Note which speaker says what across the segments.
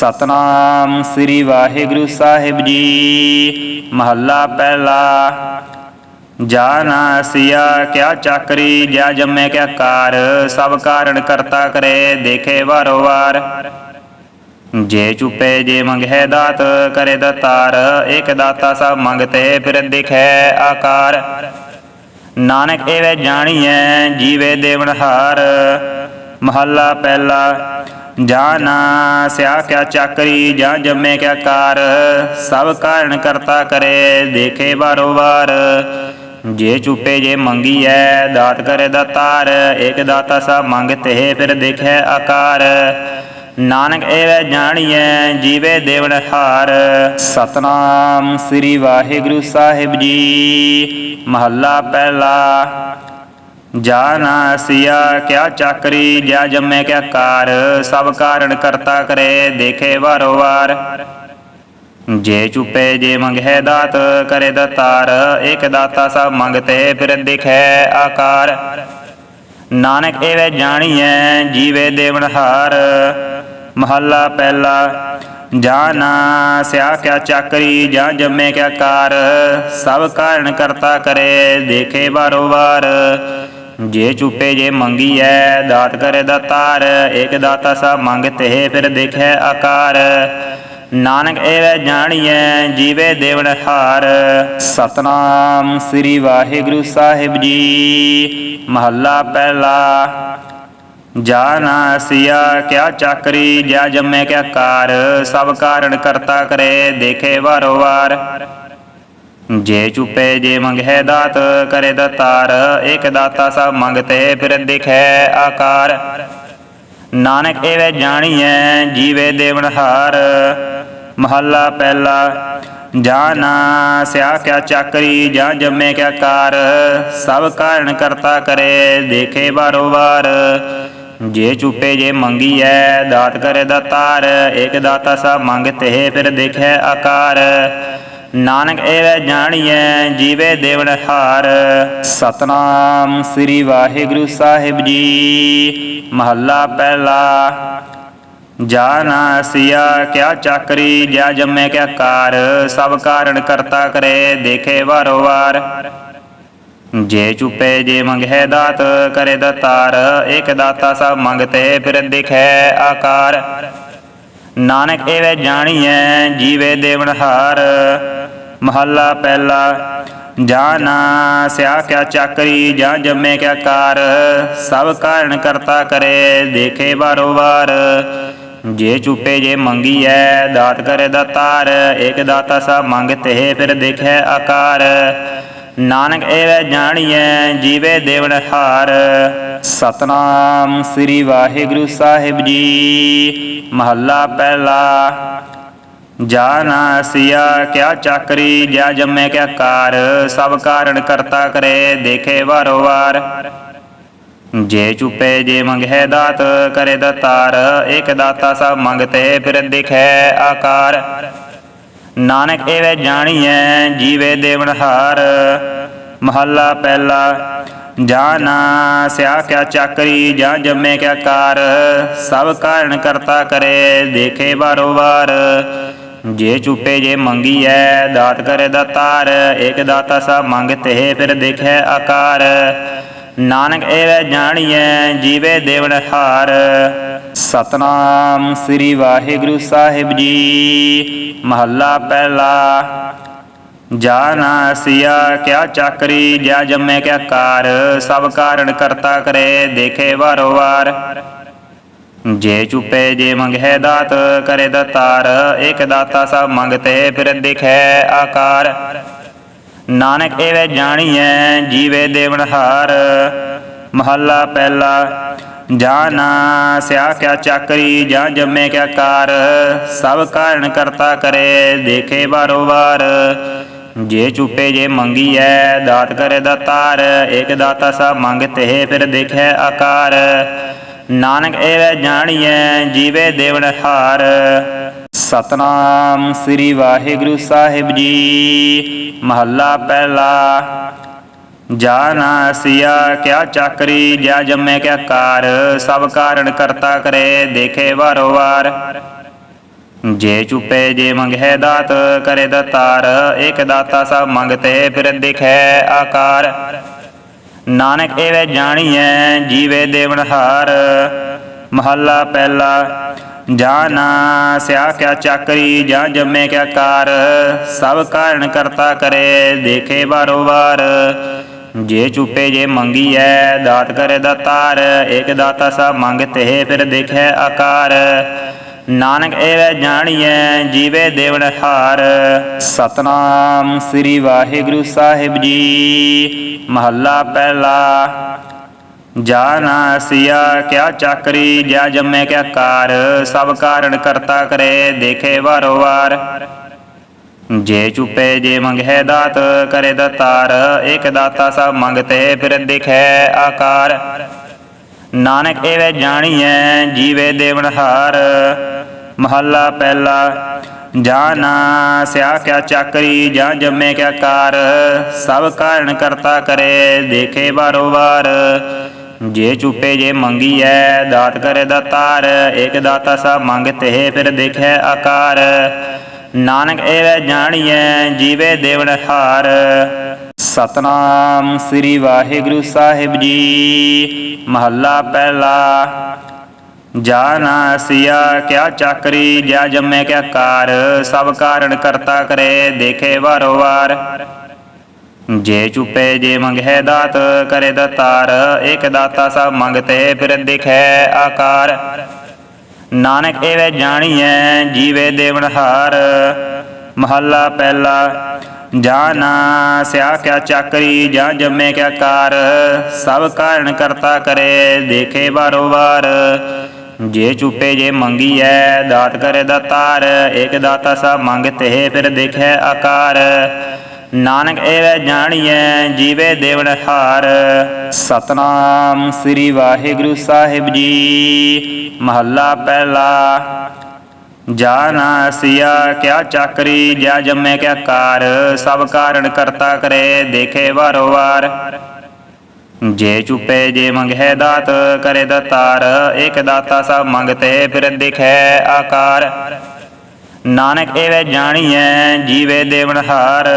Speaker 1: ਸਤਨਾਮ ਸ੍ਰੀ ਵਾਹਿਗੁਰੂ ਸਾਹਿਬ ਜੀ। ਮਹੱਲਾ ਪਹਿਲਾ ਜਾਨਾ ਸਿਆ, ਕਿਆ ਚਾਕਰੀ ਜਾ ਜੰਮੇ ਕਿਆ ਕਾਰ, ਸਭ ਕਾਰਨ ਕਰਤਾ ਕਰੇ, ਦੇਖੇ ਵਾਰੋ ਵਾਰ। ਜੇ ਚੁਪੇ ਜੇ ਮੰਗੇ ਦਾਤ, ਕਰੇ ਦਤਾਰ ਇਕ ਦਾਤਾ ਸਭ ਮੰਗਤੇ, ਫਿਰ ਦਿਖੈ ਆਕਾਰ। ਨਾਨਕ ਐਵੇਂ ਜਾਣੀਐ, ਜੀਵੇ ਦੇਵਨਹਾਰ ਮਹੱਲਾ ਪਹਿਲਾ ਜਾ ਨਾ ਸਿਆ ਕਿਆ ਚਾਕਰੀ, ਜਾਂ ਜੰਮੇ ਕਿਆ ਕਾਰ। ਸਭ ਕਾਰਨ ਕਰਤਾ ਕਰੇ, ਦੇਖੇ ਬਾਰੋ ਵਾਰ ਜੇ ਚੁੱਪੇ ਜੇ ਮੰਗੀ ਮੰਗੀਐ, ਦਾਤ ਕਰੇ ਦਾਤਾਰ ਏਕ ਦਾਤਾ ਸਭ ਮੰਗਤੇ ਫਿਰ ਦੇਖੈ ਆਕਾਰ। ਨਾਨਕ ਏਵੈ ਜਾਣੀਐ, ਜੀਵੇ ਦੇਵਨ ਹਾਰ। ਸਤਨਾਮ ਸ੍ਰੀ ਵਾਹਿਗੁਰੂ ਸਾਹਿਬ ਜੀ। ਮਹੱਲਾ ਪਹਿਲਾ ਜਾ ਨਾ ਸਿਆ, ਕਿਆ ਚਾਕਰੀ ਜਾ ਜੰਮੇ ਕਿਆ ਕਾਰ, ਸਭ ਕਾਰਨ ਕਰਤਾ ਕਰੇ, ਦੇਖੇ ਵਾਰੋ ਵਾਰ ਜੇ ਚੁਪੇ ਜੇ ਮੰਗੇ ਦਾਤ, ਕਰੇ ਦਤਾਰ ਇਕ ਦਾਤਾ ਸਭ ਮੰਗਤੇ ਫਿਰ ਦਿਖੈ ਆਕਾਰ। ਨਾਨਕ ਐਵੇਂ ਜਾਣੀਐ, ਜੀਵੇ ਦੇਵਨਹਾਰ ਮਹੱਲਾ ਪਹਿਲਾ ਜਾਨਾ ਸਿਆ, ਕਿਆ ਚੱਕਰੀ ਜਾਂ ਜੰਮੇ ਕਿਆ ਕਾਰ, ਸਭ ਕਾਰਨ ਕਰਤਾ ਕਰੇ, ਦੇਖੇ ਬਾਰੋ ਵਾਰ ਜੇ ਚੁਪੇ ਜੇ ਮੰਗੀਐ ਦਾਤ ਕਰੇ ਦਾਤਾਰ ਇਕ ਦਾਤਾ ਸਭ ਮੰਗਤੇ ਫਿਰ ਦੇਖੈ ਆਕਾਰ। ਨਾਨਕ ਐਵੇਂ ਜਾਣੀਐ, ਜੀਵੇ ਦੇਵਨਹਾਰ ਸਤਨਾਮ ਸ੍ਰੀ ਵਾਹਿਗੁਰੂ ਸਾਹਿਬ ਜੀ। ਮਹੱਲਾ ਪਹਿਲਾ ਜਾਨਾ ਸਿਆ, ਕਿਆ ਚੱਕਰੀ, ਜਾ ਜੰਮੇ ਕਿਆ ਕਾਰ। ਸਭ ਕਾਰਨ ਕਰਤਾ ਕਰੇ, ਦੇਖੇ ਵਾਰੋ ਵਾਰ। ਜੇ ਚੁਪੇ ਜੇ ਮੰਗੇ ਦਾਤ, ਕਰੇ ਦਤਾਰ। ਏਕ ਦਾਤਾ ਸਭ ਮੰਗਤੇ, ਫਿਰ ਦਿਖੈ ਆਕਾਰ। ਨਾਨਕ ਐਵੇਂ ਜਾਣੀਐ, ਜੀਵੇ ਦੇਵਨਹਾਰ ਮਹੱਲਾ ਪਹਿਲਾ ਜਾਨਾ ਸਿਆ ਕਿਆ ਚੱਕਰੀ, ਜਾਂ ਜੰਮੇ ਕਿਆ ਕਾਰ। ਸਭ ਕਾਰਨ ਕਰਤਾ ਕਰੇ, ਦੇਖੇ ਬਾਰੋ ਵਾਰ। ਜੇ ਚੁਪੇ ਜੇ ਮੰਗੀਐ, ਦਾਤ ਕਰੇ ਦਾਤਾਰ। ਏਕ ਦਾਤਾ ਸਭ ਮੰਗਤੇ, ਫਿਰ ਦੇਖੈ ਆਕਾਰ। ਨਾਨਕ ਐਵੇਂ ਜਾਣੀਐ, ਜੀਵੇ ਦੇਵਨ ਹਾਰ। ਸਤਨਾਮ ਸ੍ਰੀ ਵਾਹਿਗੁਰੂ ਸਾਹਿਬ ਜੀ। ਮਹੱਲਾ ਪਹਿਲਾ ਜਾਨਾ ਸਿਆ, ਕਿਆ ਚਾਕਰੀ ਜਾ ਜੰਮੇ ਕਿਆ ਕਾਰ। ਸਭ ਕਾਰਨ ਕਰਤਾ ਕਰੇ, ਦੇਖੇ ਵਾਰੋ ਵਾਰ। ਜੇ ਚੁਪੇ ਜੇ ਮੰਗੇ ਦਾਤ, ਕਰੇ ਦਤਾਰ। ਇਕ ਦਾਤਾ ਸਭ ਮੰਗਤੇ, ਫਿਰ ਦਿਖੈ ਆਕਾਰ। ਨਾਨਕ ਐਵੇਂ ਜਾਣੀਐ, ਜੀਵੇ ਦੇਵਨਹਾਰ ਮਹੱਲਾ ਪਹਿਲਾ, ਜਾਂ ਨਾ ਸਿਆ ਕਿਆ ਚਾਕਰੀ, ਜਾਂ ਜੰਮੇ ਕਿਆ ਕਾਰ, ਸਭ ਕਾਰਨ ਕਰਤਾ ਕਰੇ, ਦੇਖੇ ਬਾਰੋ ਵਾਰ। ਜੇ ਚੁਪੇ ਜੇ ਮੰਗੀ ਮੰਗੀਐ, ਦਾਤ ਕਰੇ ਦਾਤਾਰ ਏਕ ਦਾਤਾ ਸਭ ਮੰਗਤੇ ਫਿਰ ਦੇਖੈ ਆਕਾਰ। ਨਾਨਕ ਐਵੇਂ ਜਾਣੀਐ, ਜੀਵੇ ਦੇਵਨ ਹਾਰ। ਸਤਨਾਮ ਸ੍ਰੀ ਵਾਹਿਗੁਰੂ ਸਾਹਿਬ ਜੀ। ਮਹੱਲਾ ਪਹਿਲਾ ਜਾ ਨਾ ਸਿਆ, ਕਿਆ ਚਾਕਰੀ ਜਾ ਜੰਮੇ ਕਿਆ ਕਾਰ, ਸਭ ਕਾਰਨ ਕਰਤਾ ਕਰੇ, ਦੇਖੇ ਵਾਰੋ ਵਾਰ। ਜੇ ਚੁਪੇ ਜੇ ਮੰਗੇ ਦਾਤ, ਕਰੇ ਦਤਾਰ ਇਕ ਦਾਤਾ ਸਭ ਮੰਗਤੇ, ਫਿਰ ਦਿਖੈ ਆਕਾਰ। ਨਾਨਕ ਐਵੇਂ ਜਾਣੀਐ, ਜੀਵੇ ਦੇਵਨਹਾਰ ਮਹੱਲਾ ਪਹਿਲਾ, ਜਾ ਨਾ ਸਿਆ, ਕਿਆ ਚਾਕਰੀ ਜਾਂ ਜੰਮੇ ਕਿਆ ਕਾਰ, ਸਭ ਕਾਰਨ ਕਰਤਾ ਕਰੇ, ਦੇਖੇ ਬਾਰੋ ਵਾਰ। ਜੇ ਚੁਪੇ ਜੇ ਮੰਗੀਐ, ਦਾਤ ਕਰੇ ਦਤਾਰ ਇਕ ਦਾਤਾ ਸਭ ਮੰਗਤੇ ਫਿਰ ਦੇਖੈ ਆਕਾਰ। ਨਾਨਕ ਐਵੇਂ ਜਾਣੀਐ, ਜੀਵੇ ਦੇਵਨਹਾਰ ਸਤਨਾਮ ਸ੍ਰੀ ਵਾਹਿਗੁਰੂ ਸਾਹਿਬ ਜੀ। ਮਹੱਲਾ ਪਹਿਲਾ ਜਾਨਾ ਸਿਆ, ਕਿਆ ਚਾਕਰੀ, ਜਾ ਜੰਮੇ ਕਿਆ ਕਾਰ। ਸਭ ਕਾਰਨ ਕਰਤਾ ਕਰੇ, ਦੇਖੇ ਵਾਰੋ ਵਾਰ। ਜੇ ਚੁਪੈ ਜੇ ਮੰਗੇ ਦਾਤ, ਕਰੇ ਦਤਾਰ। ਇਕ ਦਾਤਾ ਸਭ ਮੰਗਤੇ ਫਿਰ ਦਿਖੈ ਆਕਾਰ। ਨਾਨਕ ਐਵੇਂ ਜਾਣੀਐ, ਜੀਵੇ ਦੇਵਨਹਾਰ ਮਹੱਲਾ ਪਹਿਲਾ ਜਾਨਾ ਸਿਆ ਕਿਆ ਚੱਕਰੀ, ਜਾਂ ਜੰਮੇ ਕਿਆ ਕਾਰ। ਸਭ ਕਾਰਨ ਕਰਤਾ ਕਰੇ, ਦੇਖੇ ਬਾਰੋ ਵਾਰ। ਜੇ ਚੁਪੇ ਜੇ ਮੰਗੀਐ, ਦਾਤ ਕਰੇ ਦਤਾਰ। ਇਕ ਦਾਤਾ ਸਭ ਮੰਗਤੇ ਫਿਰ ਦੇਖੈ ਆਕਾਰ। ਨਾਨਕ ਐਵੇਂ ਜਾਣੀਐ, ਜੀਵੇ ਦੇਵਨਹਾਰ ਸਤਨਾਮ ਸ੍ਰੀ ਵਾਹਿਗੁਰੂ ਸਾਹਿਬ ਜੀ। ਮਹੱਲਾ ਪਹਿਲਾ ਜਾਨਾ ਸਿਆ, ਕਿਆ ਚੱਕਰੀ ਜਾ ਜੰਮੇ ਕਿਆ ਕਾਰ। ਸਭ ਕਾਰਨ ਕਰਤਾ ਕਰੇ, ਦੇਖੇ ਵਾਰੋ ਵਾਰ। ਜੇ ਚੁਪੇ ਜੇ ਮੰਗਹਿ ਦਾਤ, ਕਰੇ ਦਤਾਰ। ਇਕ ਦਾਤਾ ਸਭ ਮੰਗਤੇ, ਫਿਰ ਦਿਖੈ ਆਕਾਰ। ਨਾਨਕ ਏਵੇਂ ਜਾਣੀਐ, ਜੀਵੇ ਦੇਵਨਹਾਰ ਮਹੱਲਾ ਪਹਿਲਾ ਜਾਨਾ ਸਿਆ ਕਿਆ ਚੱਕਰੀ, ਜਾਂ ਜੰਮੇ ਕਿਆ ਕਾਰ। ਸਭ ਕਾਰਨ ਕਰਤਾ ਕਰੇ, ਦੇਖੇ ਬਾਰੋ ਬਾਰ ਜੇ ਚੁਪੇ ਜੇ ਮੰਗੀਐ, ਦਾਤ ਕਰੇ ਦਾਤਾਰ ਏਕ ਦਾਤਾ ਸਭ ਮੰਗਤੇ ਫਿਰ ਦੇਖੈ ਆਕਾਰ। ਨਾਨਕ ਏਵੇਂ ਜਾਣੀਐ, ਜੀਵੇ ਦੇਵਨਹਾਰ ਸਤਨਾਮ ਸ੍ਰੀ ਵਾਹਿਗੁਰੂ ਸਾਹਿਬ ਜੀ। ਮਹੱਲਾ ਪਹਿਲਾ। ਜਾਨਾ ਸਿਆ, ਕਿਆ ਚਾਕਰੀ, ਜਾ ਜੰਮੇ ਕਿਆ ਕਾਰ, ਸਭ ਕਾਰਨ ਕਰਤਾ ਕਰੇ, ਦੇਖੇ ਵਾਰੋ ਵਾਰ। ਜੇ ਚੁਪੇ ਜੇ ਮੰਗਹਿ ਦਾਤ, ਕਰੇ ਦਤਾਰ ਇਕ ਦਾਤਾ ਸਭ ਮੰਗਤੇ, ਫਿਰ ਦਿਖੈ ਆਕਾਰ। ਨਾਨਕ ਏਵੇਂ ਜਾਣੀਐ, ਜੀਵੇ ਦੇਵਨਹਾਰ ਮਹੱਲਾ ਪਹਿਲਾ। ਜਾਨਾ, ਸਿਆ ਕਿਆ ਚੱਕਰੀ, ਜਾਂ ਜੰਮੇ ਕਿਆ ਕਾਰ, ਸਭ ਕਾਰਨ ਕਰਤਾ ਕਰੇ, ਦੇਖੇ ਬਾਰੋ ਬਾਰ ਜੇ ਚੁੱਪੇ ਜੇ ਮੰਗੀ ਮੰਗੀਐ, ਦਾਤ ਕਰੇ ਦਤਾਰ ਇਕ ਦਾਤਾ ਸਭ ਮੰਗਤੇ ਫਿਰ ਦੇਖੈ ਆਕਾਰ। ਨਾਨਕ ਏਵੈ ਜਾਣੀਐ, ਜੀਵੇ ਦੇਵਨ ਹਾਰ। ਸਤਨਾਮ ਸ੍ਰੀ ਵਾਹਿਗੁਰੂ ਸਾਹਿਬ ਜੀ। ਮਹੱਲਾ ਪਹਿਲਾ ਜਾ ਨਾ ਸਿਆ, ਕਿਆ ਚਾਕਰੀ ਜਾ ਜੰਮੇ ਕਿਆ ਕਾਰ, ਸਭ ਕਾਰਨ ਕਰਤਾ ਕਰੇ, ਦੇਖੇ ਵਾਰੋ ਵਾਰ। ਜੇ ਚੁਪੇ ਜੇ ਮੰਗਹਿ ਦਾਤ, ਕਰੇ ਦਤਾਰ ਇਕ ਦਾਤਾ ਸਭ ਮੰਗਤੇ, ਫਿਰ ਦਿਖੈ ਆਕਾਰ। ਨਾਨਕ ਏਵੇਂ ਜਾਣੀਐ, ਜੀਵੇ ਦੇਵਨਹਾਰ ਮਹੱਲਾ ਪਹਿਲਾ ਜਾਨਾ ਸਿਆ, ਕਿਆ ਚੱਕਰੀ, ਜਾਂ ਜੰਮੇ ਕਿਆ ਕਾਰ, ਸਭ ਕਾਰਨ ਕਰਤਾ ਕਰੇ, ਦੇਖੇ ਬਾਰੋ ਬਾਰ ਜੇ ਚੁਪੇ ਜੇ ਮੰਗੀਐ ਦਾਤ ਕਰੇ ਦਤਾਰ ਇਕ ਦਾਤਾ ਸਭ ਮੰਗਤੇ ਫਿਰ ਦੇਖੈ ਆਕਾਰ। ਨਾਨਕ ਏਵੇਂ ਜਾਣੀਐ, ਜੀਵੇ ਦੇਵਨਹਾਰ ਸਤਨਾਮ ਸ੍ਰੀ ਵਾਹਿਗੁਰੂ ਸਾਹਿਬ ਜੀ। ਮਹੱਲਾ ਪਹਿਲਾ ਜਾਨਾ ਸਿਆ, ਕਿਆ ਚੱਕਰੀ, ਜਾ ਜੰਮੇ ਕਿਆ ਕਾਰ। ਸਭ ਕਾਰਨ ਕਰਤਾ ਕਰੇ, ਦੇਖੇ ਵਾਰੋ ਵਾਰ। ਜੇ ਚੁਪੇ ਜੇ ਮੰਗਹਿ ਦਾਤ, ਕਰੇ ਦਤਾਰ। ਇਕ ਦਾਤਾ ਸਭ ਮੰਗਤੇ, ਫਿਰ ਦਿਖੈ ਆਕਾਰ। ਨਾਨਕ ਏਵੇਂ ਜਾਣੀਐ, ਜੀਵੇ ਦੇਵਨਹਾਰ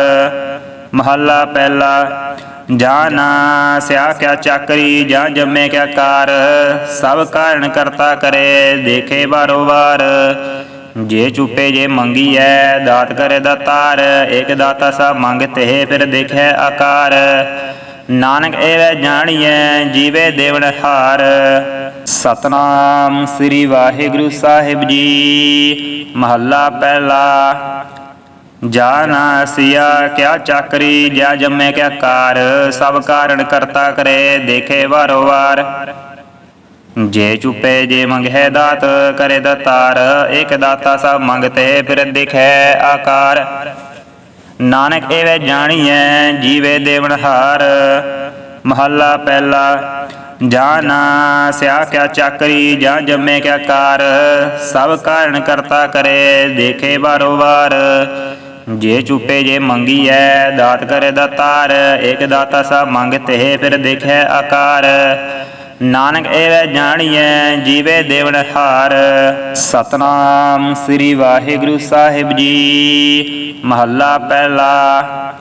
Speaker 1: ਮਹੱਲਾ ਪਹਿਲਾ ਜਾਨਾ ਸਿਆ ਕਿਆ ਚੱਕਰੀ, ਜਾਂ ਜੰਮੇ ਕਿਆ ਕਾਰ। ਸਭ ਕਾਰਨ ਕਰਤਾ ਕਰੇ, ਦੇਖੇ ਬਾਰੋ ਬਾਰ ਜੇ ਚੁਪੇ ਜੇ ਮੰਗੀਐ, ਦਾਤ ਕਰੇ ਦਤਾਰ। ਇਕ ਦਾਤਾ ਸਭ ਮੰਗਤੇ, ਫਿਰ ਦੇਖੈ ਆਕਾਰ। ਨਾਨਕ ਏਵੇਂ ਜਾਣੀਐ, ਜੀਵੇ ਦੇਵਨਹਾਰ ਸਤਨਾਮ ਸ੍ਰੀ ਵਾਹਿਗੁਰੂ ਸਾਹਿਬ ਜੀ। ਮਹੱਲਾ ਪਹਿਲਾ ਜਾਨਾ ਸਿਆ, ਕਿਆ ਚੱਕਰੀ, ਜਾ ਜੰਮੇ ਕਿਆ ਕਾਰ। ਸਭ ਕਾਰਨ ਕਰਤਾ ਕਰੇ, ਦੇਖੇ ਵਾਰੋ ਵਾਰ। ਜੇ ਚੁਪੇ ਜੇ ਮੰਗਹਿ ਦਾਤ, ਕਰੇ ਦਤਾਰ। ਇਕ ਦਾਤਾ ਸਭ ਮੰਗਤੇ, ਫਿਰ ਦਿਖੈ ਆਕਾਰ। ਨਾਨਕ ਏਵੇਂ ਜਾਣੀਐ, ਜੀਵੇ ਦੇਵਨਹਾਰ ਮਹੱਲਾ ਪਹਿਲਾ ਜਾਨਾ ਸਿਆ ਕਿਆ ਚੱਕਰੀ, ਜਾਂ ਜੰਮੇ ਕਿਆ ਕਾਰ। ਸਭ ਕਾਰਨ ਕਰਤਾ ਕਰੇ, ਦੇਖੇ ਬਾਰੋ ਬਾਰ ਜੇ ਚੁੱਪੇ ਜੇ ਮੰਗੀਐ, ਦਾਤ ਕਰੇ ਦਤਾਰ ਏਕ ਦਾਤਾ ਸਭ ਮੰਗਤੇ ਫਿਰ ਦੇਖੈ ਆਕਾਰ। ਨਾਨਕ ਏਵੇਂ ਜਾਣੀਐ, ਜੀਵੇ ਦੇਵਨਹਾਰ ਸਤਨਾਮ ਸ੍ਰੀ ਵਾਹਿਗੁਰੂ ਸਾਹਿਬ ਜੀ। ਮਹੱਲਾ ਪਹਿਲਾ।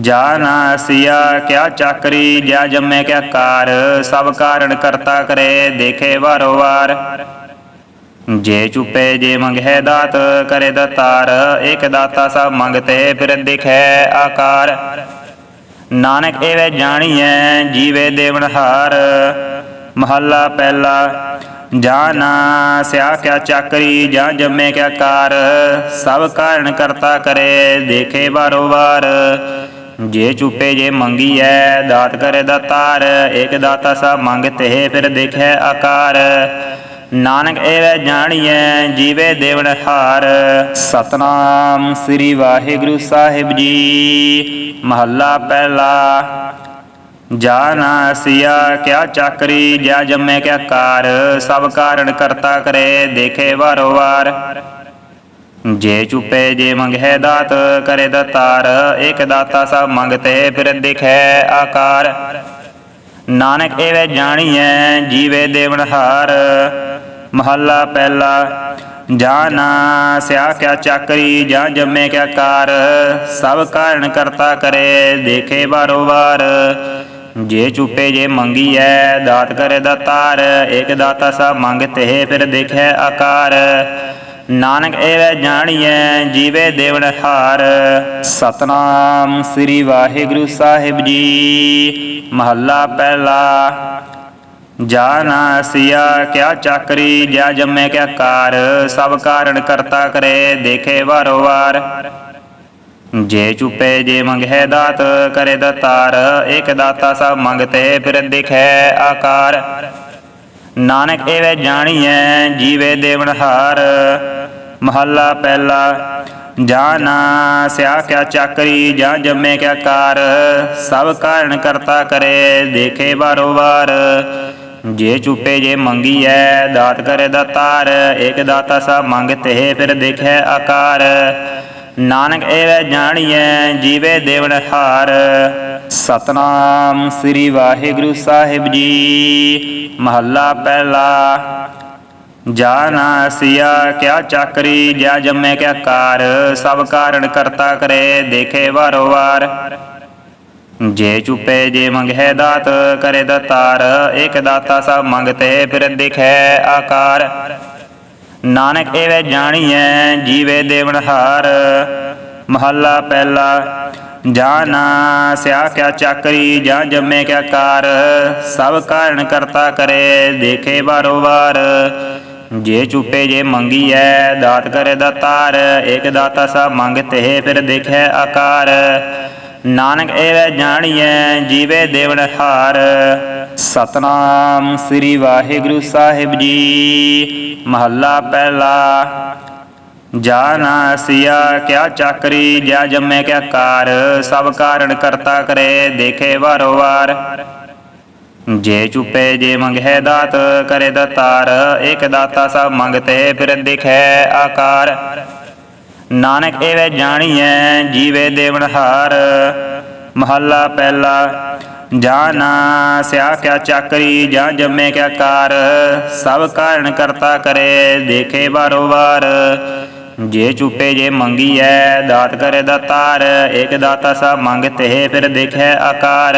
Speaker 1: ਜਾਨਾ ਸਿਆ, ਕਿਆ ਚਾਕਰੀ ਜਾ ਜੰਮੇ ਕਿਆ ਕਾਰ, ਸਭ ਕਾਰਨ ਕਰਤਾ ਕਰੇ, ਦੇਖੇ ਵਾਰੋ ਵਾਰ ਜੇ ਚੁਪੇ ਜੇ ਮੰਗਹਿ ਦਾਤ, ਕਰੇ ਦਤਾਰ ਇਕ ਦਾਤਾ ਸਭ ਮੰਗਤੇ, ਫਿਰ ਦਿਖੈ ਆਕਾਰ। ਨਾਨਕ ਏਵੇਂ ਜਾਣੀਐ, ਜੀਵੇ ਦੇਵਨਹਾਰ ਮਹੱਲਾ ਪਹਿਲਾ। ਜਾਨਾ, ਸਿਆ ਕਿਆ ਚਾਕਰੀ, ਜਾਂ ਜੰਮੇ ਕਿਆ ਕਾਰ। ਸਭ ਕਾਰਨ ਕਰਤਾ ਕਰੇ, ਦੇਖੇ ਬਾਰੋ ਬਾਰ ਜੇ ਚੁੱਪੇ ਜੇ ਮੰਗੀ ਮੰਗੀਐ, ਦਾਤ ਕਰੇ ਦਤਾਰ ਏਕ ਦਾਤਾ ਸਭ ਮੰਗਤੇ, ਫਿਰ ਦੇਖੈ ਆਕਾਰ। ਨਾਨਕ ਏਵੇਂ ਜਾਣੀਐ, ਜੀਵੇ ਦੇਵਨਹਾਰ ਸਤਨਾਮ ਸ੍ਰੀ ਵਾਹਿਗੁਰੂ ਸਾਹਿਬ ਜੀ। ਮਹੱਲਾ ਪਹਿਲਾ। ਜਾ ਨਾ ਸਿਆ, ਕਿਆ ਚਾਕਰੀ ਜਾ ਜੰਮੇ ਕਿਆ ਕਾਰ, ਸਭ ਕਾਰਨ ਕਰਤਾ ਕਰੇ, ਦੇਖੇ ਵਾਰੋ ਵਾਰ। ਜੇ ਚੁਪੇ ਜੇ ਮੰਗਹਿ ਦਾਤ, ਕਰੇ ਦਤਾਰ ਇਕ ਦਾਤਾ ਸਭ ਮੰਗਤੇ, ਫਿਰ ਦਿਖੈ ਆਕਾਰ। ਨਾਨਕ ਏਵੇਂ ਜਾਣੀਐ, ਜੀਵੇ ਦੇਵਨਹਾਰ ਮਹੱਲਾ ਪਹਿਲਾ, ਜਾਂ ਨਾ ਸਿਆ, ਕਿਆ ਚਾਕਰੀ, ਜਾਂ ਜੰਮੇ ਕਿਆ ਕਾਰ, ਸਭ ਕਾਰਨ ਕਰਤਾ ਕਰੇ, ਦੇਖੇ ਬਾਰੋ ਬਾਰ ਜੇ ਚੁਪੇ ਜੇ ਮੰਗੀਐ, ਦਾਤ ਕਰੇ ਦਾਤਾਰ ਇਕ ਦਾਤਾ ਸਾ ਮੰਗਤੇ ਫਿਰ ਦੇਖੈ ਆਕਾਰ। ਨਾਨਕ ਏਵੈ ਜਾਣੀਐ, ਜੀਵੇ ਦੇਵਨ ਹਾਰ। ਸਤਨਾਮ ਸ੍ਰੀ ਵਾਹਿਗੁਰੂ ਸਾਹਿਬ ਜੀ। ਮਹੱਲਾ ਪਹਿਲਾ, ਜਾ ਨਾ ਸਿਆ, ਕਿਆ ਚਾਕਰੀ ਜਾ ਜੰਮੇ ਕਿਆ ਕਾਰ। ਸਭ ਕਾਰਨ ਕਰਤਾ ਕਰੇ, ਦੇਖੇ ਵਾਰੋ ਵਾਰ। ਜੇ ਚੁੱਪੇ ਜੇ ਮੰਗਹਿ ਦਾਤ, ਕਰੇ ਦਤਾਰ। ਏਕ ਦਾਤਾ ਸਭ ਮੰਗਤੇ ਫਿਰ ਦਿਖੈ ਆਕਾਰ। ਨਾਨਕ ਏਵੇਂ ਜਾਣੀਐ, ਜੀਵੇ ਦੇਵਨਹਾਰ ਮਹੱਲਾ ਪਹਿਲਾ, ਜਾਂ ਨਾ ਸਿਆ ਕਿਆ ਚਾਕਰੀ, ਜਾਂ ਜੰਮੇ ਕਿਆ ਕਾਰ। ਸਭ ਕਾਰਨ ਕਰਤਾ ਕਰੇ, ਦੇਖੇ ਬਾਰੋ ਵਾਰ। ਜੇ ਚੁਪੇ ਜੇ ਮੰਗੀਐ, ਦਾਤ ਕਰੇ ਦਾਤਾਰ। ਏਕ ਦਾਤਾ ਸਭ ਮੰਗਤੇ ਫਿਰ ਦੇਖੈ ਆਕਾਰ। ਨਾਨਕ ਏਵੇਂ ਜਾਣੀਐ, ਜੀਵੇ ਦੇਵਨ ਹਾਰ। ਸਤਨਾਮ ਸ੍ਰੀ ਵਾਹਿਗੁਰੂ ਸਾਹਿਬ ਜੀ। ਮਹੱਲਾ ਪਹਿਲਾ, ਜਾ ਸਿਆ, ਕਿਆ ਚਾਕਰੀ ਜਾ ਜੰਮੇ ਕਿਆ ਕਾਰ। ਸਭ ਕਾਰਨ ਕਰਤਾ ਕਰੇ, ਦੇਖੇ ਵਾਰੋ ਵਾਰ। ਜੇ ਚੁੱਪੇ ਜੇ ਮੰਗਹਿ ਦਾਤ, ਕਰੇ ਦਤਾਰ। ਇਕ ਦਾਤਾ ਸਭ ਮੰਗਤੇ, ਫਿਰ ਦਿਖੈ ਆਕਾਰ। ਨਾਨਕ ਏਵੇਂ ਜਾਣੀਐ, ਜੀਵੇ ਦੇਵਨ ਹਾਰ। ਮਹੱਲਾ ਪਹਿਲਾ, ਜਾਂ ਨਾ ਸਿਆ ਕਿਆ ਚਾਕਰੀ, ਜਾਂ ਜੰਮੇ ਕਿਆ ਕਾਰ। ਸਭ ਕਾਰਨ ਕਰਤਾ ਕਰੇ, ਦੇਖੇ ਬਾਰੋ ਵਾਰ। ਜੇ ਚੁੱਪੇ ਜੇ ਮੰਗੀਐ, ਦਾਤ ਕਰੇ ਦਾਤਾਰ ਇਕ ਦਾਤਾ ਸਭ ਮੰਗਤੇ ਫਿਰ ਦੇਖੈ ਆਕਾਰ। ਨਾਨਕ ਏਵੇਂ ਜਾਣੀਐ, ਜੀਵੇ ਦੇਵਨ ਹਾਰ। ਸਤਨਾਮ ਸ੍ਰੀ ਵਾਹਿਗੁਰੂ ਸਾਹਿਬ ਜੀ। ਮਹੱਲਾ ਪਹਿਲਾ। ਜਾ ਨਾ ਸਿਆ, ਕਿਆ ਚਾਕਰੀ ਜਾ ਜੰਮੇ ਕਿਆ ਕਾਰ, ਸਭ ਕਾਰਨ ਕਰਤਾ ਕਰੇ, ਦੇਖੇ ਵਾਰੋ ਵਾਰ ਜੇ ਚੁੱਪੇ ਜੇ ਮੰਗਹਿ ਦਾਤ, ਕਰੇ ਦਤਾਰ ਇਕ ਦਾਤਾ ਸਭ ਮੰਗਤੇ, ਫਿਰ ਦਿਖੈ ਆਕਾਰ। ਨਾਨਕ ਏਵੇਂ ਜਾਣੀਐ, ਜੀਵੇ ਦੇਵਨਹਾਰ ਮਹੱਲਾ ਪਹਿਲਾ। ਜਾ ਨਾ ਸਿਆ ਕਿਆ ਚਾਕਰੀ, ਜਾਂ ਜੰਮੇ ਕਿਆ ਕਾਰ। ਸਭ ਕਾਰਨ ਕਰਤਾ ਕਰੇ, ਦੇਖੇ ਬਾਰੋ ਵਾਰ। ਜੇ ਚੁੱਪੇ ਜੇ ਮੰਗੀ ਮੰਗੀਐ, ਦਾਤ ਕਰੇ ਦਾਤਾਰ ਏਕ ਦਾਤਾ ਸਭ ਮੰਗਤੇ ਫਿਰ ਦੇਖੈ ਆਕਾਰ।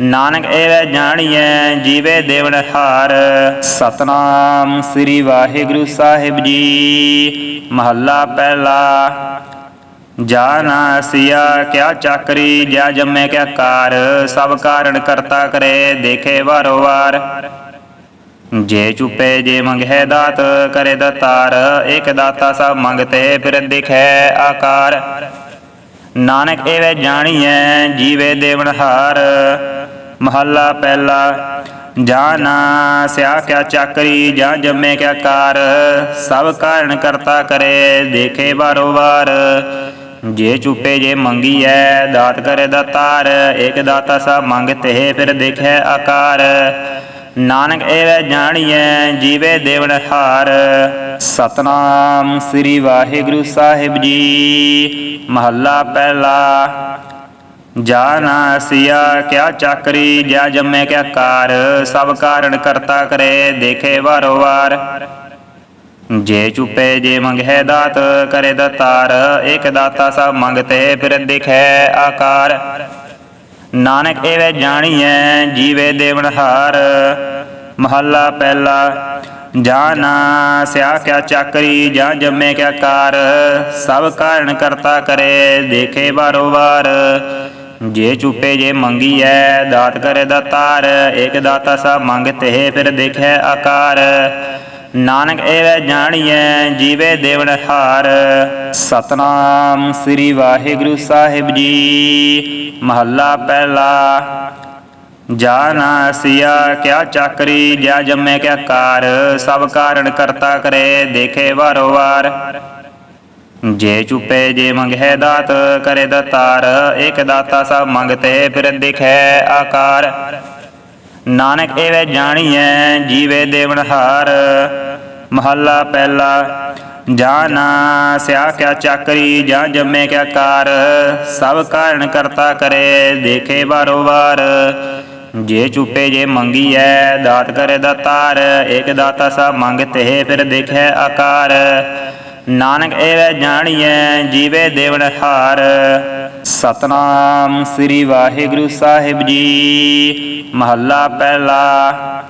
Speaker 1: ਨਾਨਕ ਏਵੈ ਜਾਣੀਐ, ਜੀਵੇ ਦੇਵਨ ਹਾਰ। ਸਤਨਾਮ ਸ੍ਰੀ ਵਾਹਿਗੁਰੂ ਸਾਹਿਬ ਜੀ। ਮਹੱਲਾ ਪਹਿਲਾ ਜਾ ਨਾ ਸਿਆ, ਕਿਆ ਚਾਕਰੀ ਜਾ ਜੰਮੇ ਕਿਆ ਕਾਰ, ਸਭ ਕਾਰਨ ਕਰਤਾ ਕਰੇ, ਦੇਖੇ ਵਾਰੋ ਵਾਰ। ਜੇ ਚੁੱਪੇ ਜੇ ਮੰਗਹਿ ਦਾਤ, ਕਰੇ ਦਤਾਰ ਇਕ ਦਾਤਾ ਸਭ ਮੰਗਤੇ ਫਿਰ ਦਿਖੈ ਆਕਾਰ। ਨਾਨਕ ਏਵੇਂ ਜਾਣੀਐ, ਜੀਵੇ ਦੇਵਨ ਹਾਰ। ਮਹੱਲਾ ਪਹਿਲਾ, ਜਾਂ ਨਾ ਸਿਆ, ਕਿਆ ਚਾਕਰੀ ਜਾਂ ਜੰਮੇ ਕਿਆ ਕਾਰ, ਸਭ ਕਾਰਨ ਕਰਤਾ ਕਰੇ, ਦੇਖੇ ਬਾਰੋ ਵਾਰ। ਜੇ ਚੁੱਪੇ ਜੇ ਮੰਗੀਐ, ਦਾਤ ਕਰੇ ਦਾਤਾਰ ਇਕ ਦਾਤਾ ਸਭ ਮੰਗਤੇ ਫਿਰ ਦੇਖੈ ਆਕਾਰ। ਨਾਨਕ ਏਵੇਂ ਜਾਣੀਐ, ਜੀਵੇ ਦੇਵਨ ਹਾਰ। ਸਤਨਾਮ ਸ੍ਰੀ ਵਾਹਿਗੁਰੂ ਸਾਹਿਬ ਜੀ। ਮਹੱਲਾ ਪਹਿਲਾ, ਜਾ ਨਾ ਸਿਆ, ਕਿਆ ਚਾਕਰੀ ਜਾ ਜੰਮੇ ਕਿਆ ਕਾਰ। ਸਭ ਕਾਰਨ ਕਰਤਾ ਕਰੇ, ਦੇਖੇ ਵਾਰੋ ਵਾਰ। ਜੇ ਚੁਪੈ ਜੇ ਮੰਗਹਿ ਦਾਤ, ਕਰੇ ਦਤਾਰ। ਇਕ ਦਾਤਾ ਸਭ ਮੰਗਤੇ ਫਿਰ ਦਿਖੈ ਆਕਾਰ। ਨਾਨਕ ਏਵੇਂ ਜਾਣੀਐ, ਜੀਵੇ ਦੇਵਨ ਮਹੱਲਾ ਪਹਿਲਾ, ਜਾਂ ਨਾ ਸਿਆ ਕਿਆ ਚਾਕਰੀ, ਜਾਂ ਜੰਮੇ ਕਿਆ ਕਾਰ। ਸਭ ਕਾਰਨ ਕਰਤਾ ਕਰੇ, ਦੇਖੇ ਬਾਰੋ ਵਾਰ। ਜੇ ਚੁੱਪੇ ਜੇ ਮੰਗੀਐ, ਦਾਤ ਕਰੇ ਦਾਤਾਰ। ਏਕ ਦਾਤਾ ਸਭ ਮੰਗਤੇ ਫਿਰ ਦੇਖੈ ਆਕਾਰ। ਨਾਨਕ ਏਵੇਂ ਜਾਣੀਐ, ਜੀਵੇ ਦੇਵਨ ਹਾਰ। ਸਤਨਾਮ ਸ੍ਰੀ ਵਾਹਿਗੁਰੂ ਸਾਹਿਬ ਜੀ। ਮਹੱਲਾ ਪਹਿਲਾ, ਜਾ ਸਿਆ, ਕਿਆ ਚਾਕਰੀ ਜਾ ਜੰਮੇ ਕਿਆ ਕਾਰ। ਸਭ ਕਾਰਨ ਕਰਤਾ ਕਰੇ, ਦੇਖੇ ਵਾਰੋ ਵਾਰ। ਜੇ ਚੁੱਪੇ ਜੇ ਮੰਗਹਿ ਦਾਤ, ਕਰੇ ਦਤਾਰ। ਇਕ ਦਾਤਾ ਸਭ ਮੰਗਤੇ, ਫਿਰ ਦਿਖੈ ਆਕਾਰ। ਨਾਨਕ ਏਵੇਂ ਜਾਣੀਐ, ਜੀਵੇ ਦੇਵਨ ਹਾਰ। ਮਹੱਲਾ ਪਹਿਲਾ, ਜਾਂ ਨਾ ਸਿਆ ਕਿਆ ਚਾਕਰੀ, ਜਾਂ ਜੰਮੇ ਕਿਆ ਕਾਰ। ਸਭ ਕਾਰਨ ਕਰਤਾ ਕਰੇ, ਦੇਖੇ ਬਾਰੋ ਵਾਰ। ਜੇ ਚੁੱਪੇ ਜੇ ਮੰਗੀਐ, ਦਾਤ ਕਰੇ ਦਾਤਾਰ ਏਕ ਦਾਤਾ ਸਭ ਮੰਗਤੇ ਫਿਰ ਦੇਖੈ ਆਕਾਰ। ਨਾਨਕ ਏਵੈ ਜਾਣੀਐ, ਜੀਵੇ ਦੇਵਨ ਹਾਰ। ਸਤਨਾਮ ਸ੍ਰੀ ਵਾਹਿਗੁਰੂ ਸਾਹਿਬ ਜੀ। ਮਹੱਲਾ ਪਹਿਲਾ।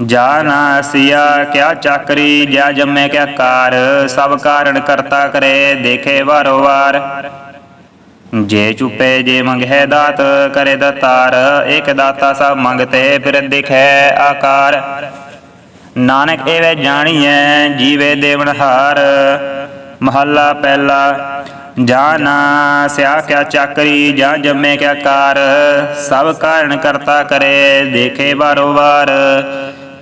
Speaker 1: ਜਾ ਜਾਨਾਸਿਆ ਕਿਆ ਚਾਕਰੀ ਜਾ ਜੰਮੇ ਕਿਆ ਕਾਰ, ਸਭ ਕਾਰਣ ਕਰਤਾ ਕਰੇ, ਦੇਖੇ ਵਾਰੋ ਵਾਰ ਜੇ ਚੁਪੇ ਜੇ ਮੰਗਹਿ ਦਾਤ, ਕਰੇ ਦਤਾਰ ਇਕ ਦਾਤਾ ਸਭ ਮੰਗਤੇ, ਫਿਰ ਦਿਖੈ ਆਕਾਰ। ਨਾਨਕ ਏਵੇਂ ਜਾਣੀਐ, ਜੀਵੇ ਦੇਵਨਹਾਰ ਮਹੱਲਾ ਪਹਿਲਾ। ਜਾਨਾ ਸਿਆ ਕਿਆ ਚੱਕਰੀ, ਜਾਂ ਜੰਮੇ ਕਿਆ ਕਾਰ। ਸਭ ਕਾਰਨ ਕਰਤਾ ਕਰੇ, ਦੇਖੇ ਬਾਰੋ ਵਾਰ।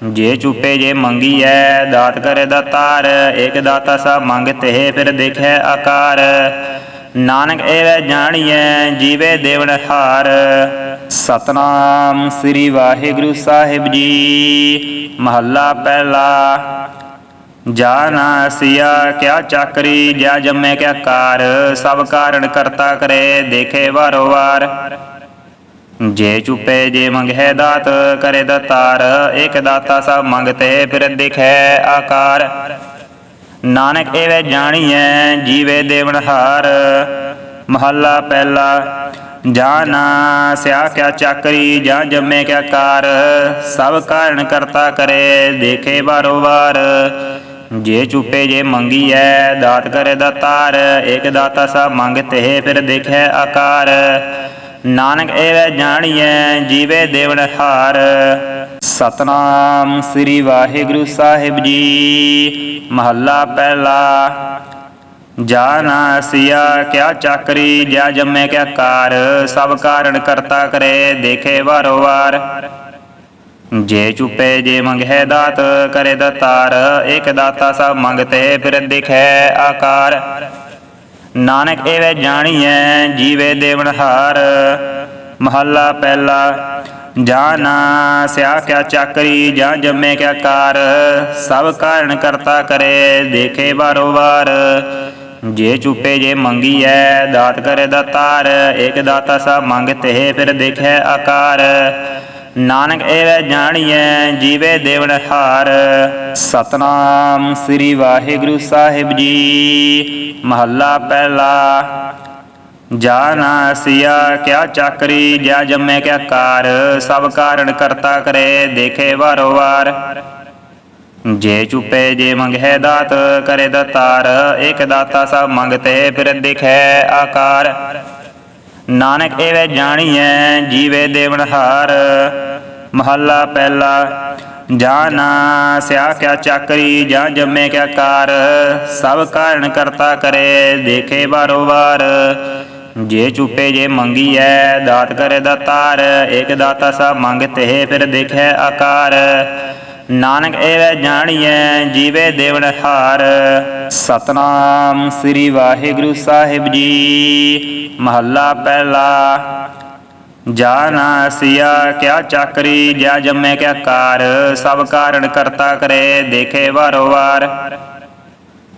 Speaker 1: ਜੇ ਚੁੱਪੇ ਜੇ ਮੰਗੀ ਮੰਗੀਐ, ਦਾਤ ਕਰੇ ਦਾਤਾਰ ਏਕ ਦਾਤਾ ਸਭ ਮੰਗਤੇ ਫਿਰ ਦੇਖੈ ਆਕਾਰ। ਨਾਨਕ ਏਵੈ ਜਾਣੀਐ, ਜੀਵੇ ਦੇਵਨ ਹਾਰ। ਸਤਨਾਮ ਸ੍ਰੀ ਵਾਹਿਗੁਰੂ ਸਾਹਿਬ ਜੀ। ਮਹੱਲਾ ਪਹਿਲਾ ਜਾ ਨਾ ਸਿਆ, ਕਿਆ ਚਾਕਰੀ ਜਾ ਜੰਮੇ ਕਿਆ ਕਾਰ, ਸਭ ਕਾਰਨ ਕਰਤਾ ਕਰੇ, ਦੇਖੇ ਵਾਰੋ ਵਾਰ। ਜੇ ਚੁਪੇ ਜੇ ਮੰਗਹਿ ਦਾਤ, ਕਰੇ ਦਤਾਰ ਇਕ ਦਾਤਾ ਸਭ ਮੰਗਤੇ ਫਿਰ ਦਿਖੈ ਆਕਾਰ। ਨਾਨਕ ਏਵੇਂ ਜਾਣੀਐ, ਜੀਵੇ ਦੇਵਨਹਾਰ ਮਹੱਲਾ ਪਹਿਲਾ ਜਾਨਾ ਸਿਆ, ਕਿਆ ਚੱਕਰੀ ਜਾਂ ਜੰਮੇ ਕਿਆ ਕਾਰ, ਸਭ ਕਾਰਨ ਕਰਤਾ ਕਰੇ, ਦੇਖੇ ਬਾਰੋ ਵਾਰ। ਜੇ ਚੁਪੇ ਜੇ ਮੰਗੀਐ, ਦਾਤ ਕਰੇ ਦਾਤਾਰ ਇਕ ਦਾਤਾ ਸਭ ਮੰਗਤੇ ਫਿਰ ਦੇਖੈ ਆਕਾਰ। ਨਾਨਕ ਏਵੇਂ ਜਾਣੀਐ, ਜੀਵੇ ਦੇਵਨਹਾਰ ਸਤਨਾਮ ਸ੍ਰੀ ਵਾਹਿਗੁਰੂ ਸਾਹਿਬ ਜੀ, ਮਹੱਲਾ ਪਹਿਲਾ। ਜਾਨਾਸਿਆ ਕਿਆ ਚਾਕਰੀ, ਜਾ ਜੰਮੇ ਕਿਆ ਕਾਰ, ਸਭ ਕਾਰਨ ਕਰਤਾ ਕਰੇ, ਦੇਖੇ ਵਾਰੋ ਵਾਰ। ਜੇ ਚੁਪੇ ਜੇ ਮੰਗਹਿ ਦਾਤ, ਕਰੇ ਦਤਾਰ। ਇਕ ਦਾਤਾ ਸਭ ਮੰਗਤੇ, ਫਿਰ ਦਿਖੈ ਆਕਾਰ। ਨਾਨਕ ਏਵੇਂ ਜਾਣੀਐ, ਜੀਵੇ ਦੇਵਨਹਾਰ ਮਹੱਲਾ ਪਹਿਲਾ ਜਾਨਾ ਸਿਆ ਕਿਆ ਚੱਕਰੀ, ਜਾਂ ਜੰਮੇ ਕਿਆ ਕਾਰ। ਸਭ ਕਾਰਨ ਕਰਤਾ ਕਰੇ, ਦੇਖੇ ਬਾਰੋ ਵਾਰ। ਜੇ ਚੁਪੇ ਜੇ ਮੰਗੀਐ, ਦਾਤ ਕਰੇ ਦਾਤਾਰ। ਇਕ ਦਾਤਾ ਸਭ ਮੰਗਤੇ, ਫਿਰ ਦੇਖੈ ਆਕਾਰ। ਨਾਨਕ ਏਵੇਂ ਜਾਣੀਐ, ਜੀਵੇ ਦੇਵਨ ਹਾਰ। ਸਤਨਾਮ ਸ੍ਰੀ ਵਾਹਿਗੁਰੂ ਸਾਹਿਬ ਜੀ। ਮਹੱਲਾ ਪਹਿਲਾ ਜਾਨਾਸਿਆ ਕਿਆ ਚਾਕਰੀ ਜਾ ਜੰਮੇ ਕਿਆ ਕਾਰ। ਸਭ ਕਾਰਣ ਕਰਤਾ ਕਰੇ, ਦੇਖੇ ਵਾਰੋ ਵਾਰ। ਜੇ ਚੁਪੇ ਜੇ ਮੰਗਹਿ ਦਾਤ, ਕਰੇ ਦਤਾਰ। ਇਕ ਦਾਤਾ ਸਭ ਮੰਗਤੇ, ਫਿਰ ਦਿਖੈ ਆਕਾਰ। ਨਾਨਕ ਏਵੇਂ ਜਾਣੀਐ, ਜੀਵੇ ਦੇਵਨਹਾਰ ਮਹੱਲਾ ਪਹਿਲਾ ਜਾਨਾ ਸਿਆ ਕਿਆ ਚਾਕਰੀ, ਜਾਂ ਜੰਮੇ ਕਿਆ ਕਾਰ। ਸਭ ਕਾਰਨ ਕਰਤਾ ਕਰੇ, ਦੇਖੇ ਬਾਰੋ ਵਾਰ। ਜੇ ਚੁਪੇ ਜੇ ਮੰਗੀਐ, ਦਾਤ ਕਰੇ ਦਾਤਾਰ ਇਕ ਦਾਤਾ ਸਭ ਮੰਗਤੇ ਫਿਰ ਦੇਖੈ ਆਕਾਰ। ਨਾਨਕ ਏਵੇਂ ਜਾਣੀਐ, ਜੀਵੇ ਦੇਵਨਹਾਰ ਸਤਨਾਮ ਸ੍ਰੀ ਵਾਹਿਗੁਰੂ ਸਾਹਿਬ ਜੀ। ਮਹੱਲਾ ਪਹਿਲਾ। ਜਾਨਾਸਿਆ ਕਿਆ ਚਾਕਰੀ ਜਾ ਜੰਮੇ ਕਿਆ ਕਾਰ, ਸਭ ਕਾਰਣ ਕਰਤਾ ਕਰੇ, ਦੇਖੇ ਵਾਰੋ ਵਾਰ।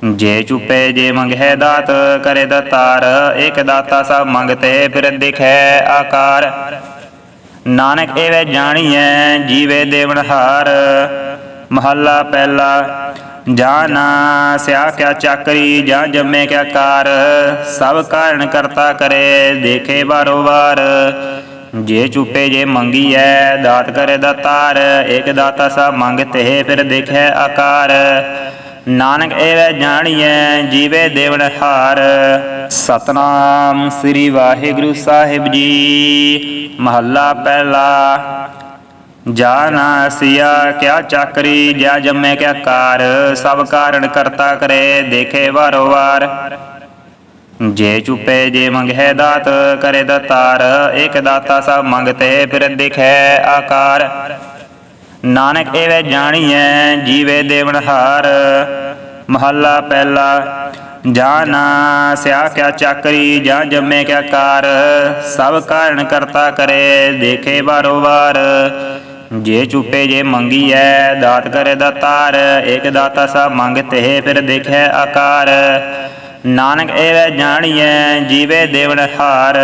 Speaker 1: ਜੇ ਚੁਪੇ ਜੇ ਮੰਗਹਿ ਦਾਤ, ਕਰੇ ਦਤਾਰ ਇਕ ਦਾਤਾ ਸਭ ਮੰਗਤੇ, ਫਿਰ ਦਿਖੈ ਆਕਾਰ। ਨਾਨਕ ਏਵੇਂ ਜਾਣੀਐ, ਜੀਵੇ ਦੇਵਨਹਾਰ ਮਹੱਲਾ ਪਹਿਲਾ। ਜਾ ਨਾ ਸਿਆ ਕਿਆ ਚੱਕਰੀ, ਜਾਂ ਜੰਮੇ ਕਿਆ ਕਾਰ, ਸਭ ਕਾਰਨ ਕਰਤਾ ਕਰੇ, ਦੇਖੇ ਬਾਰੋ ਵਾਰ। ਜੇ ਚੁੱਪੇ ਜੇ ਮੰਗੀ ਮੰਗੀਐ, ਦਾਤ ਕਰੇ ਦਾਤਾਰ ਇਕ ਦਾਤਾ ਸਭ ਮੰਗਤੇ ਫਿਰ ਦੇਖੈ ਆਕਾਰ। ਨਾਨਕ ਏਵੈ ਜਾਣੀਐ, ਜੀਵੇ ਦੇਵਨ ਹਾਰ। ਸਤਨਾਮ ਸ੍ਰੀ ਵਾਹਿਗੁਰੂ ਸਾਹਿਬ ਜੀ। ਮਹੱਲਾ ਪਹਿਲਾ ਜਾ ਨਾ ਸਿਆ, ਕਿਆ ਚਾਕਰੀ ਜਾ ਜੰਮੇ ਕਿਆ ਕਾਰ, ਸਭ ਕਾਰਣ ਕਰਤਾ ਕਰੇ, ਦੇਖੇ ਵਾਰੋ ਵਾਰ। ਜੇ ਚੁਪੇ ਜੇ ਮੰਗਹਿ ਦਾਤ, ਕਰੇ ਦਤਾਰ ਇਕ ਦਾਤਾ ਸਭ ਮੰਗਤੇ ਫਿਰ ਦਿਖੈ ਆਕਾਰ। ਨਾਨਕ ਏਵੇਂ ਜਾਣੀਐ, ਜੀਵੇ ਦੇਵਨਹਾਰ ਮਹੱਲਾ ਪਹਿਲਾ ਜਾਨਾ ਸਿਆ, ਕਿਆ ਚੱਕਰੀ ਜਾਂ ਜੰਮੇ ਕਿਆ ਕਾਰ, ਸਭ ਕਾਰਨ ਕਰਤਾ ਕਰੇ, ਦੇਖੇ ਬਾਰੋ ਵਾਰ। ਜੇ ਚੁਪੇ ਜੇ ਮੰਗੀਐ ਦਾਤ ਕਰੇ ਦਾਤਾਰ ਇਕ ਦਾਤਾ ਸਭ ਮੰਗਤੇ ਫਿਰ ਦੇਖੈ ਆਕਾਰ। ਨਾਨਕ ਏਵੇਂ ਜਾਣੀਐ, ਜੀਵੇ ਦੇਵਨ ਹਾਰ।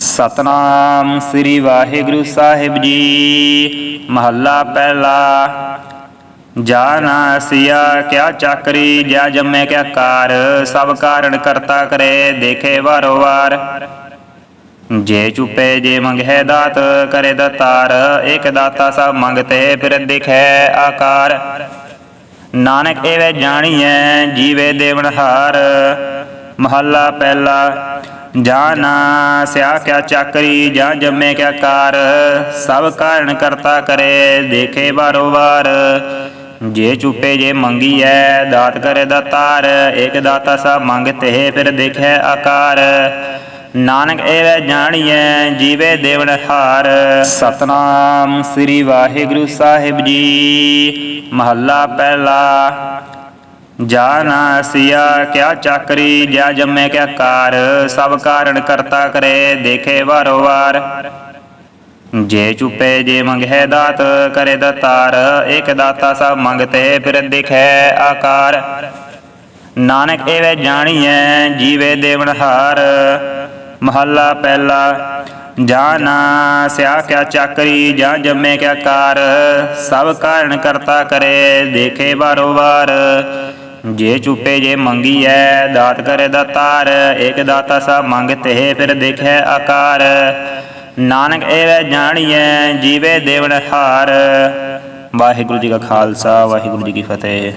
Speaker 1: ਸਤਨਾਮ ਸ੍ਰੀ ਵਾਹਿਗੁਰੂ ਸਾਹਿਬ ਜੀ, ਮਹੱਲਾ ਪਹਿਲਾ। ਜਾਨਾ ਸਿਆ, ਕਿਆ ਚਾਕਰੀ, ਜਾ ਜੰਮੇ ਕਿਆ ਕਾਰ, ਸਭ ਕਾਰਨ ਕਰਤਾ ਕਰੇ, ਦੇਖੇ ਵਾਰੋ ਵਾਰ। ਜੇ ਚੁਪੇ ਜੇ ਮੰਗੇ ਦਾਤ, ਕਰੇ ਦਤਾਰ। ਇਕ ਦਾਤਾ ਸਭ ਮੰਗਤੇ, ਫਿਰ ਦਿਖੈ ਆਕਾਰ। ਨਾਨਕ ਐਵੇਂ ਜਾਣੀਐ, ਜੀਵੇ ਦੇਵਨਹਾਰ ਮਹੱਲਾ ਪਹਿਲਾ ਜਾਨਾ ਸਿਆ ਕਿਆ ਚਾਕਰੀ, ਜਾਂ ਜੰਮੇ ਕਿਆ ਕਾਰ। ਸਭ ਕਾਰਨ ਕਰਤਾ ਕਰੇ, ਦੇਖੇ ਬਾਰੋ ਵਾਰ। ਜੇ ਚੁਪੇ ਜੇ ਮੰਗੀਐ, ਦਾਤ ਕਰੇ ਦਾਤਾਰ। ਇਕ ਦਾਤਾ ਸਭ ਮੰਗਤੇ, ਫਿਰ ਦੇਖੈ ਆਕਾਰ। ਨਾਨਕ ਐਵੇਂ ਜਾਣੀਐ, ਜੀਵੇ ਦੇਵਨਹਾਰ ਸਤਨਾਮ ਸ੍ਰੀ ਵਾਹਿਗੁਰੂ ਸਾਹਿਬ ਜੀ। ਮਹੱਲਾ ਪਹਿਲਾ ਜਾਨਾ ਸਿਆ, ਕਿਆ ਚਾਕਰੀ, ਜਾ ਜੰਮੇ ਕਿਆ ਕਾਰ। ਸਭ ਕਾਰਨ ਕਰਤਾ ਕਰੇ, ਦੇਖੇ ਵਾਰੋ ਵਾਰ। ਜੇ ਚੁਪੇ ਜੇ ਮੰਗੇ ਦਾਤ, ਕਰੇ ਦਤਾਰ। ਇਕ ਦਾਤਾ ਸਭ ਮੰਗਤੇ, ਫਿਰ ਦਿਖੈ ਆਕਾਰ। ਨਾਨਕ ਐਵੇਂ ਜਾਣੀਐ, ਜੀਵੇ ਦੇਵਨਹਾਰ ਮਹੱਲਾ ਪਹਿਲਾ, ਜਾਂ ਨਾ ਸਿਆ ਕਿਆ ਚਾਕਰੀ, ਜਾਂ ਜੰਮੇ ਕਿਆ ਕਾਰ, ਸਭ ਕਾਰਨ ਕਰਤਾ ਕਰੇ, ਦੇਖੇ ਬਾਰੋ ਵਾਰ। ਜੇ ਚੁੱਪੇ ਜੇ ਮੰਗੀ ਮੰਗੀਐ, ਦਾਤ ਕਰੇ ਦਾਤਾਰ ਇਕ ਦਾਤਾ ਸਭ ਮੰਗਤੇ ਫਿਰ ਦੇਖੈ ਆਕਾਰ। ਨਾਨਕ ਏਵੈ ਜਾਣੀਐ, ਜੀਵੇ ਦੇਵਨ ਹਾਰ। ਵਾਹਿਗੁਰੂ ਜੀ ਕਾ ਖਾਲਸਾ, ਵਾਹਿਗੁਰੂ ਜੀ ਕੀ ਫਤਿਹ।